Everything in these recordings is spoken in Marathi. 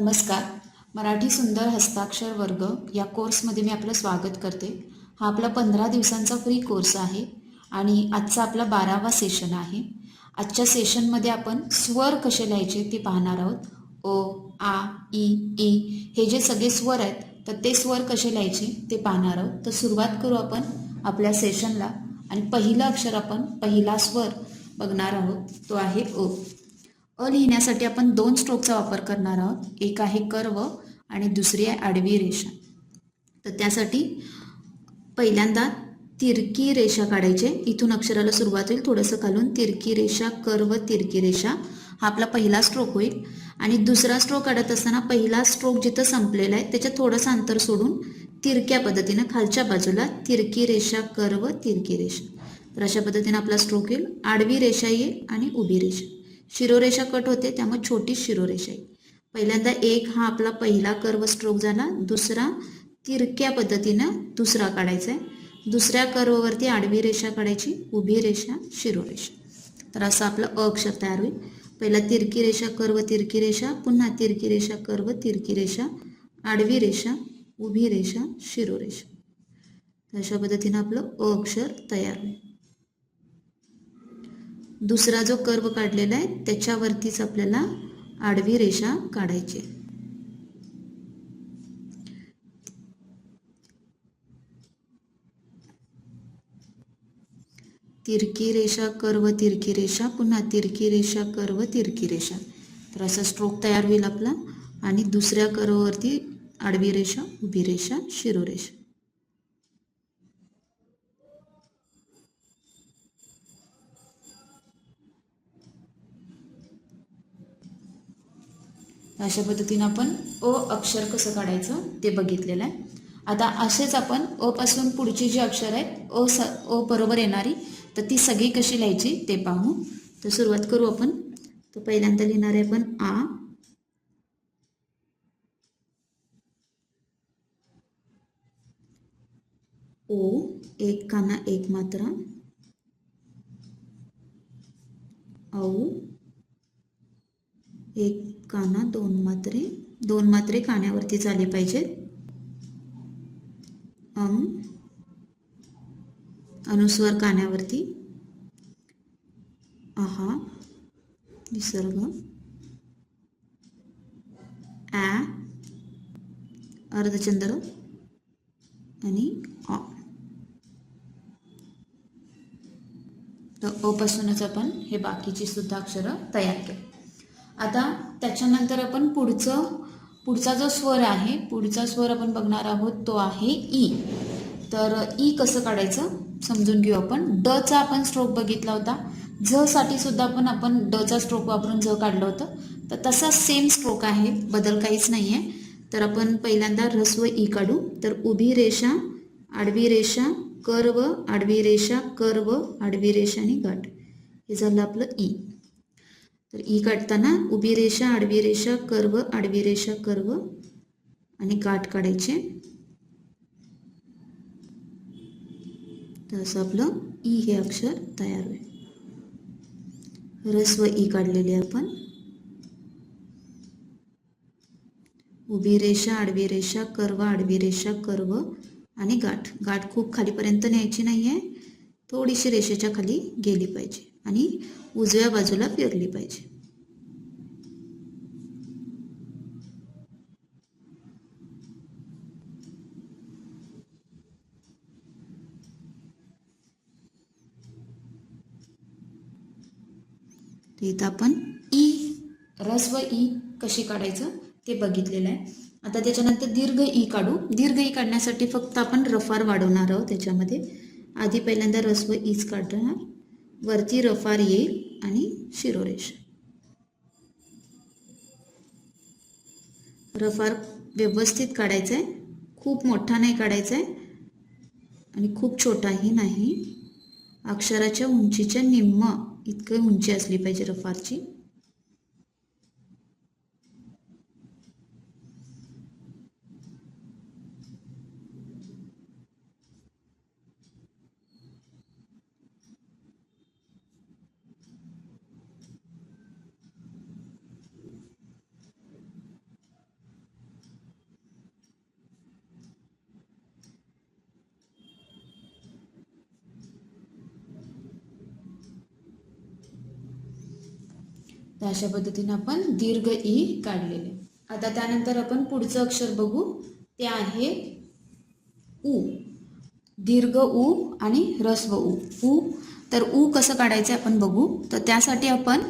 नमस्कार. मराठी सुंदर हस्ताक्षर वर्ग या कोर्समध्ये मी आपलं स्वागत करते. हा आपला पंधरा दिवसांचा फ्री कोर्स आहे आणि आजचा आपला बारावा सेशन आहे. आजच्या सेशनमध्ये आपण स्वर कसे लिहायचे ते पाहणार आहोत. ओ आ ई ई हे जे सगळे स्वर आहेत तर ते स्वर कसे लिहायचे ते पाहणार आहोत. तर सुरुवात करू आपण आपल्या सेशनला आणि पहिलं अक्षर आपण पहिला स्वर बघणार आहोत. तो आहे ओ. अ लिहिण्यासाठी आपण दोन स्ट्रोकचा वापर करणार आहोत. एक आहे कर्व आणि दुसरी आहे आडवी रेषा. तर त्यासाठी पहिल्यांदा तिरकी रेषा काढायचे इथून अक्षराला सुरुवात होईल. थोडंसं घालून तिरकी रेषा कर्व तिरकी रेषा. हा आपला पहिला स्ट्रोक होईल. आणि दुसरा स्ट्रोक काढत असताना पहिला स्ट्रोक जिथं संपलेला आहे त्याच्यात थोडंसं अंतर सोडून तिरक्या पद्धतीनं खालच्या बाजूला तिरकी रेषा कर्व तिरकी रेषा. तर अशा पद्धतीनं आपला स्ट्रोक येईल आडवी रेषा येईल आणि उभी रेषा. शिरोरेषा कट होते त्यामुळे छोटी शिरोरेषा आहे. पहिल्यांदा एक हा आपला पहिला कर्व स्ट्रोक झाला दुसरा तिरक्या पद्धतीनं दुसरा काढायचा आहे. दुसऱ्या कर्ववरती आडवी रेषा काढायची उभी रेषा शिरोरेषा. तर असं आपलं अक्षर तयार होईल. पहिला तिरकी रेषा कर्व तिरकी रेषा पुन्हा तिरकी रेषा कर्व तिरकी रेषा आडवी रेषा उभी रेषा शिरोरेषा. अशा पद्धतीनं आपलं अक्षर तयार होईल. दुसरा जो कर्व काढलेला आहे त्याच्यावरतीच आपल्याला आडवी रेषा काढायची तिरकी रेषा कर्व तिरकी रेषा पुन्हा तिरकी रेषा कर्व तिरकी रेषा. तर असा स्ट्रोक तयार होईल आपला. आणि दुसऱ्या कर्ववरती आडवी रेषा उभी रेषा शिरोरेषा अशा पद्धतीनं आपण ओ अक्षर कसं काढायचं ते बघितलेलं आहे. आता असेच आपण ओपासून पासून पुढची जी अक्षर आहेत ओ स ओ बरोबर येणारी तर ती सगळी कशी लिहायची ते पाहू. तर सुरुवात करू आपण. तर पहिल्यांदा लिहिणार आहे आपण आ. ओ एक काना एक मात्रा. औ एक काना दोन मात्रे. दोन मात्रे कान्यावरती झाले पाहिजेत अम अनुस्वर कान्यावरती आहा निसर्ग. ॲ अर्धचंद्र आणि अ. तर अ पासूनच आपण हे बाकीची सुद्धा अक्षरं तयार केली. आता त्याच्यानंतर आपण पुढचं पुढचा जो स्वर आहे पुढचा स्वर आपण बघणार आहोत तो आहे ई. तर ई कसं काढायचं? समजून घेऊ आपण. डचा आपण स्ट्रोक बघितला होता. झ साठी सुद्धा पण आपण डचा स्ट्रोक वापरून झ काढलं होतं. तर तसा सेम स्ट्रोक आहे बदल काहीच नाही आहे तर आपण पहिल्यांदा ह्रस्व ई काढू. तर उभी रेषा आडवी रेषा कर्व आडवी रेषा कर्व आडवी रेषा आणि गाठ. हे झालं आपलं ई. तर ई काढताना उभी रेषा आडवी रेषा कर्व आडवी रेषा कर्व आणि गाठ काढायचे. तर असं आपलं ई हे अक्षर तयार होईल. रस्व ई काढलेले आपण. उभी रेषा आडवी रेषा कर्व आडवी रेषा कर्व आणि गाठ. गाठ खूप खालीपर्यंत न्यायची नाही आहे थोडीशी रेषेच्या खाली गेली पाहिजे. आणि उजव्या बाजूला फिरली पाहिजे. तर इथं आपण ई व ई कशी काढायचं ते बघितलेलं आहे. आता त्याच्यानंतर दीर्घ ई काढू. दीर्घ ई काढण्यासाठी फक्त आपण रफार वाढवणार आहोत त्याच्यामध्ये. आधी पहिल्यांदा रस्व ईच काढणार वरती रफार येईल आणि शिरोरेष रफार व्यवस्थित काढायचा आहे खूप मोठा नाही काढायचा आहे आणि खूप छोटाही नाही. अक्षराच्या उंचीच्या निम्म इतकं उंची असली पाहिजे रफारची. तर अशा पद्धतीने आपण दीर्घ ई काढलेले. आता त्यानंतर आपण पुढचं अक्षर बघू. ते आहे ऊ दीर्घ ऊ आणि रस्व ऊ ऊ तर ऊ कसं काढायचं आपण बघू. तर त्यासाठी आपण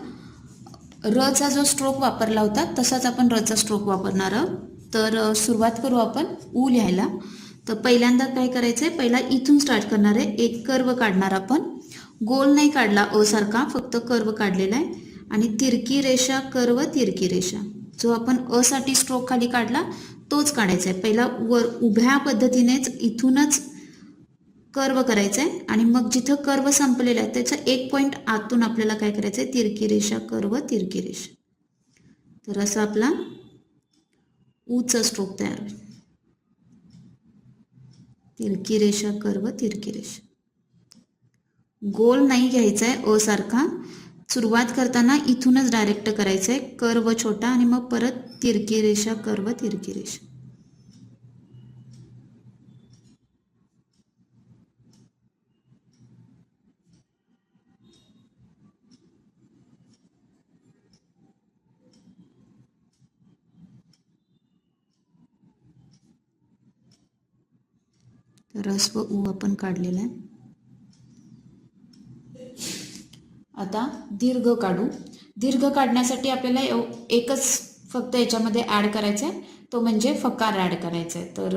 रचा जो स्ट्रोक वापरला होता तसाच आपण रचा स्ट्रोक वापरणार आहोत. तर सुरुवात करू आपण ऊ लिहायला. तर पहिल्यांदा काय करायचं आहे पहिला इथून स्टार्ट करणार आहे. एक कर्व काढणार आपण. गोल नाही काढला असारखा फक्त कर्व काढलेला आहे. आणि तिरकी रेषा कर्व तिरकी रेषा. जो आपण अ साठी स्ट्रोक खाली काढला तोच काढायचा आहे. पहिला वर उभ्या पद्धतीनेच इथूनच कर्व करायचं आहे. आणि मग जिथं कर्व संपलेलं आहे त्याचा एक पॉईंट आतून आपल्याला काय करायचं आहे? तिरकी रेषा कर्व तिरकी रेषा. तर असा आपला ऊचा स्ट्रोक तयार होईल. तिरकी रेषा कर्व तिरकी रेषा. गोल नाही घ्यायचा आहे अ सारखा. सुरुवात करताना इथूनच डायरेक्ट करायचं आहे कर्व छोटा आणि मग परत तिरकी रेषा कर्व तिरकी रेषा. रस्व ऊ आपण काढलेला आहे. आता दीर्घ काढू. दीर्घ काढण्यासाठी आपल्याला एव- एकच फक्त याच्यामध्ये ॲड करायचं आहे तो म्हणजे फकार ॲड करायचा आहे तर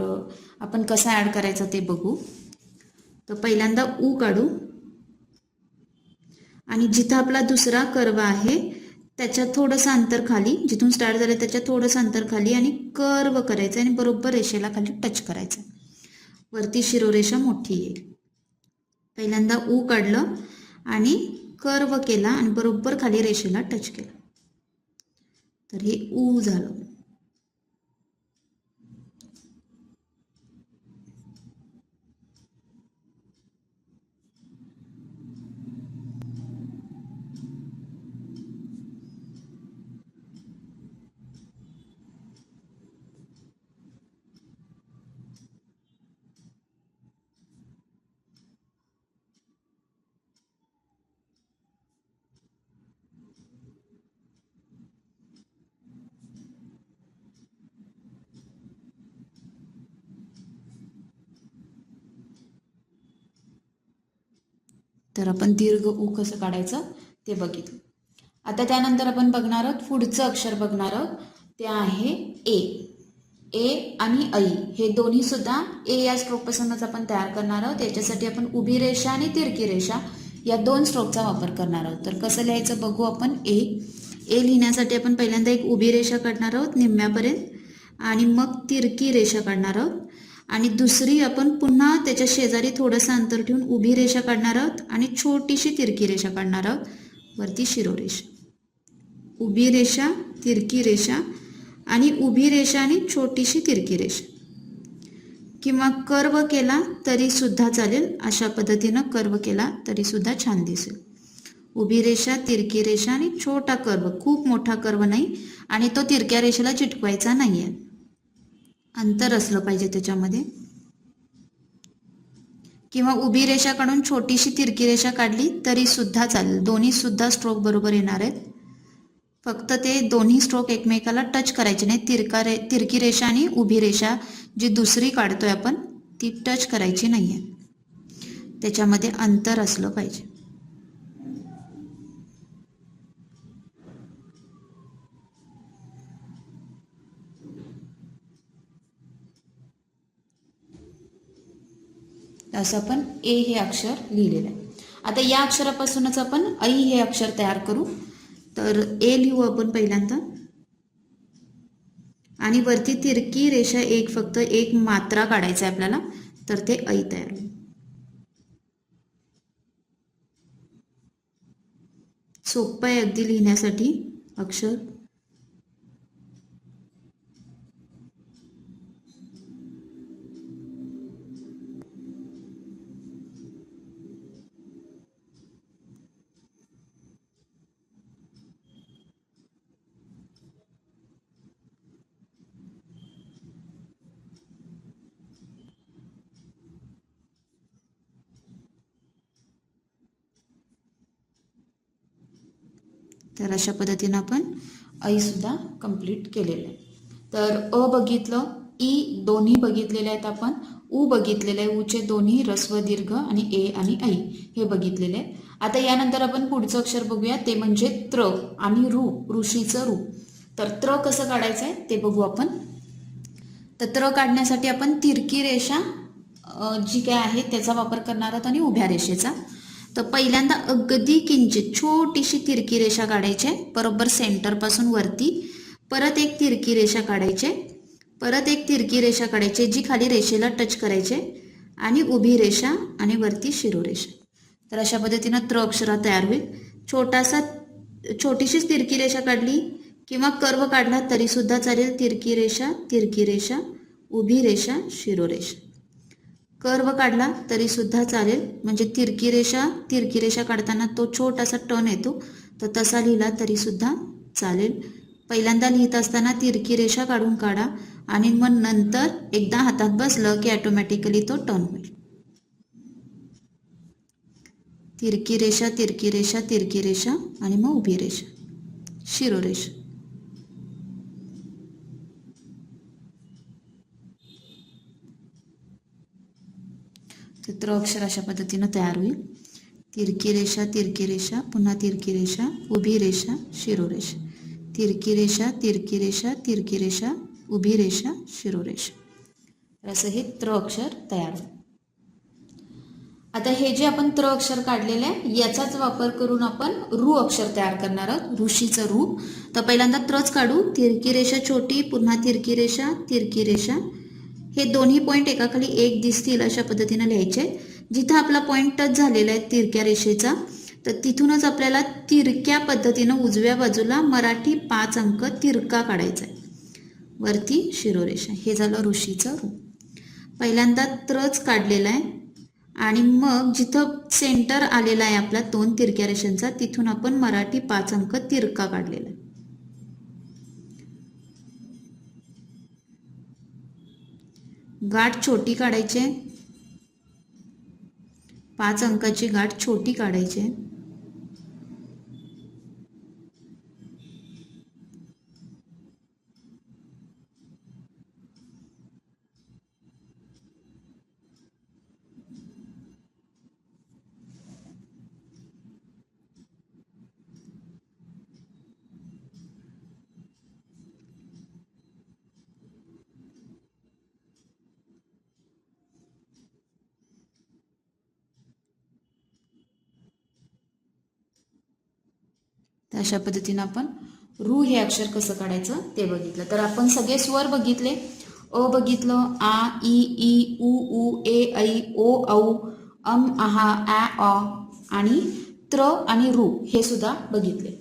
आपण कसा ॲड करायचा ते बघू. तर पहिल्यांदा ऊ काढू. आणि जिथं आपला दुसरा कर्व आहे त्याच्यात थोडंसं अंतर खाली जिथून स्टार्ट झालं त्याच्यात थोडंसं अंतर खाली आणि कर्व करायचं आणि बरोबर रेषेला खाली टच करायचं वरती शिरोरेषा मोठी येईल. पहिल्यांदा ऊ काढलं आणि कर्व केला आणि बरोबर खाली रेषेला टच केला. तर हे ऊ झालं. तर आपण दीर्घ उ कसं काढायचं ते बघितलं. आता त्यानंतर आपण बघणार आहोत पुढचं अक्षर बघणार आहोत. ते आहे ए ए आणि ऐ हे दोन्ही सुद्धा ए या स्ट्रोकपासूनच आपण तयार करणार आहोत. याच्यासाठी आपण उभी रेषा आणि तिरकी रेषा या दोन स्ट्रोकचा वापर करणार आहोत. तर कसं लिहायचं बघू आपण ए ए लिहिण्यासाठी आपण पहिल्यांदा एक उभी रेषा काढणार आहोत निम्म्यापर्यंत आणि मग तिरकी रेषा काढणार आहोत. आणि दुसरी आपण पुन्हा त्याच्या शेजारी थोडंसं अंतर ठेवून उभी रेषा काढणार आहोत आणि छोटीशी तिरकी रेषा काढणार आहोत. वरती शिरोरेषा उभी रेषा तिरकी रेषा आणि उभी रेषा आणि छोटीशी तिरकी रेषा. किंवा कर्व केला तरी सुद्धा चालेल. अशा पद्धतीनं कर्व केला तरी सुद्धा छान दिसेल. उभी रेषा तिरकी रेषा आणि छोटा कर्व. खूप मोठा कर्व नाही आणि तो तिरक्या रेषेला चिटकवायचा नाही आहे अंतर असलं पाहिजे त्याच्यामध्ये. किंवा उभी रेषा काढून छोटीशी तिरकी रेषा काढली तरी सुद्धा चालेल. दोन्ही सुद्धा स्ट्रोक बरोबर येणार आहेत. फक्त ते दोन्ही स्ट्रोक एकमेकाला टच करायचे नाही तिरका रे तिरकी रेषा आणि उभी रेषा जी दुसरी काढतोय आपण ती टच करायची नाही आहे त्याच्यामध्ये अंतर असलं पाहिजे. असं आपण ए हे अक्षर लिहिलेलं आहे. आता या अक्षरापासूनच आपण ऐ हे अक्षर तयार करू. तर ए लिहू आपण पहिल्यांदा. आणि वरती तिरकी रेषा एक फक्त एक मात्रा काढायचा आहे आपल्याला. तर ते ऐ तयार होईल. सोपं आहे अगदी लिहिण्यासाठी अक्षर. तर अशा पद्धतीनं आपण ऐसुद्धा कंप्लीट केलेलं आहे. तर अ बघितलं ई दोन्ही बघितलेले आहेत आपण. उ बघितलेले आहे उचे दोन्ही रस्व दीर्घ आणि ए आणि ऐ हे बघितलेले आहे आता यानंतर आपण पुढचं अक्षर बघूया. ते म्हणजे त्र आणि रू ऋषीचं रू तर त्र कसं काढायचं आहे ते बघू आपण. तर त्र काढण्यासाठी आपण तिरकी रेषा जी काय आहे त्याचा वापर करणार आहोत आणि उभ्या रेषेचा. तर पहिल्यांदा अगदी किंचित छोटीशी तिरकी रेषा काढायची आहे बरोबर सेंटरपासून वरती. परत एक तिरकी रेषा काढायची परत एक तिरकी रेषा काढायची आहे, जी खाली रेषेला टच करायची. आणि उभी रेषा आणि वरती शिरोरेषा तर अशा पद्धतीनं त्र अक्षरा तयार होईल. छोटासा छोटीशीच तिरकी रेषा काढली किंवा कर्व काढला तरीसुद्धा चालेल. तिरकी रेषा तिरकी रेषा उभी रेषा शिरोरेषा कर्व काढला तरी सुद्धा चालेल. म्हणजे तिरकी रेषा तिरकी रेषा काढताना तो छोटासा टर्न येतो. तर तसा लिहिला तरी सुद्धा चालेल. पहिल्यांदा लिहित असताना तिरकी रेषा काढून काढा आणि मग नंतर एकदा हातात बसलं की ऑटोमॅटिकली तो टर्न होईल. तिरकी रेषा तिरकी रेषा तिरकी रेषा आणि मग उभी रेषा. शिरोरेषा. चित्र अक्षर अशा पद्धतीनं तयार होईल. तिरकी रेषा तिरकी रेषा पुन्हा तिरकी रेषा उभी रेषा शिरोरेषा तिरकी रेषा तिरकी रेषा तिरकी रेषा उभी रेषा शिरोरेषा तर असं हे त्र अक्षर तयार होईल. आता हे जे आपण त्र अक्षर काढलेलं आहे याचाच वापर करून आपण रू अक्षर तयार करणार आहोत. ऋषीचं रू. तर पहिल्यांदा त्रच काढू. तिरकी रेषा छोटी पुन्हा तिरकी रेषा तिरकी रेषा हे दोन्ही पॉईंट एकाखाली एक दिसतील अशा पद्धतीनं लिहायचे. जिथं आपला पॉईंट टच झालेला आहे तिरक्या रेषेचा तर तिथूनच आपल्याला तिरक्या पद्धतीनं उजव्या बाजूला मराठी पाच अंक तिरका काढायचा आहे. वरती शिरोरेषा. हे झालं ऋषीचं रूप. पहिल्यांदा त्रच काढलेला आहे. आणि मग जिथं सेंटर आलेला आहे आपला दोन तिरक्या रेषांचा तिथून आपण मराठी पाच अंक तिरका काढलेला आहे. गाठ छोटी काढायची आहे. पाच अंकाची गाठ छोटी काढायची तर अशा पद्धतीनं आपण रू हे अक्षर कसं काढायचं ते बघितलं. तर आपण सगळे स्वर बघितले. अ बघितलं आ ई ई उ उ ए ऐ ओ औ अम आहा ॲ अ आणि त्र आणि रू हे सुद्धा बघितले.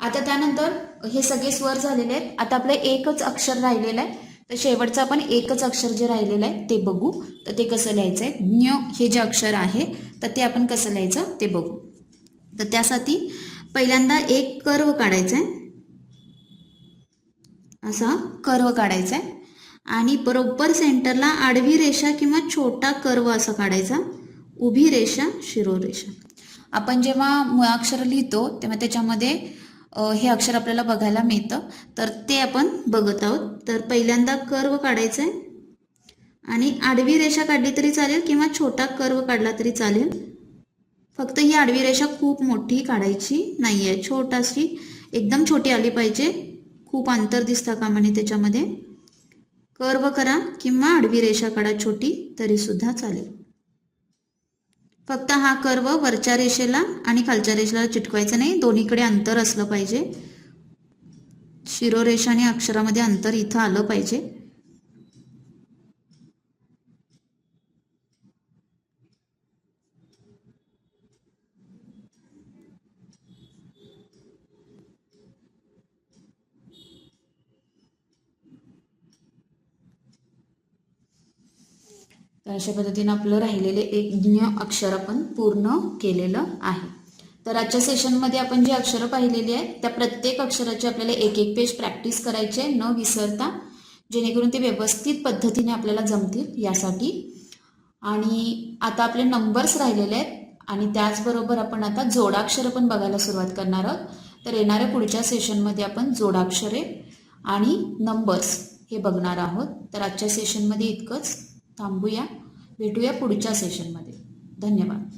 आता त्यानंतर हे सगळे स्वर झालेले आहेत. आता आपलं एकच अक्षर राहिलेलं आहे. तर शेवटचं आपण एकच अक्षर जे राहिलेलं आहे ते बघू. तर ते कसं लिहायचं आहे ज्ञ हे जे अक्षर आहे तर ते आपण कसं लिहायचं ते बघू. तर त्यासाठी पहिल्यांदा एक कर्व काढायचा आहे असा कर्व काढायचा आहे आणि बरोबर सेंटरला आडवी रेषा किंवा छोटा कर्व असा काढायचा. उभी रेषा शिरोरेषा आपण जेव्हा मुळाक्षर लिहितो तेव्हा त्याच्यामध्ये हे अक्षर आपल्याला बघायला मिळतं. तर ते आपण बघत आहोत. तर पहिल्यांदा कर्व काढायचं आहे आणि आडवी रेषा काढली तरी चालेल किंवा छोटा कर्व काढला तरी चालेल. फक्त ही आडवी रेषा खूप मोठी काढायची नाही आहे छोटाशी एकदम छोटी आली पाहिजे. खूप अंतर दिसता कामाने त्याच्यामध्ये. कर्व करा किंवा आडवी रेषा काढा छोटी तरी सुद्धा चालेल. फक्त हा कर्व वरच्या रेषेला आणि खालच्या रेषेला चिटकवायचा नाही. दोन्हीकडे अंतर असलं पाहिजे. शिरोरेषा आणि अक्षरामध्ये अंतर इथं आलं पाहिजे. तर अशा पद्धतीनं आपलं राहिलेले एक ज्ञ अक्षर आपण पूर्ण केलेलं आहे. तर आजच्या सेशनमध्ये आपण जी अक्षरं पाहिलेली आहेत त्या प्रत्येक अक्षराची आपल्याला एक एक पेज प्रॅक्टिस करायची आहे. न विसरता जेणेकरून ते व्यवस्थित पद्धतीने आपल्याला जमतील यासाठी. आणि आता आपले नंबर्स राहिलेले आहेत आणि त्याचबरोबर आपण आता जोडाक्षरं पण बघायला सुरुवात करणार आहोत. तर येणाऱ्या पुढच्या सेशनमध्ये आपण जोडाक्षरे आणि नंबर्स हे बघणार आहोत. तर आजच्या सेशनमध्ये इतकंच. थांबूया. भेटूया पुढच्या सेशनमध्ये धन्यवाद.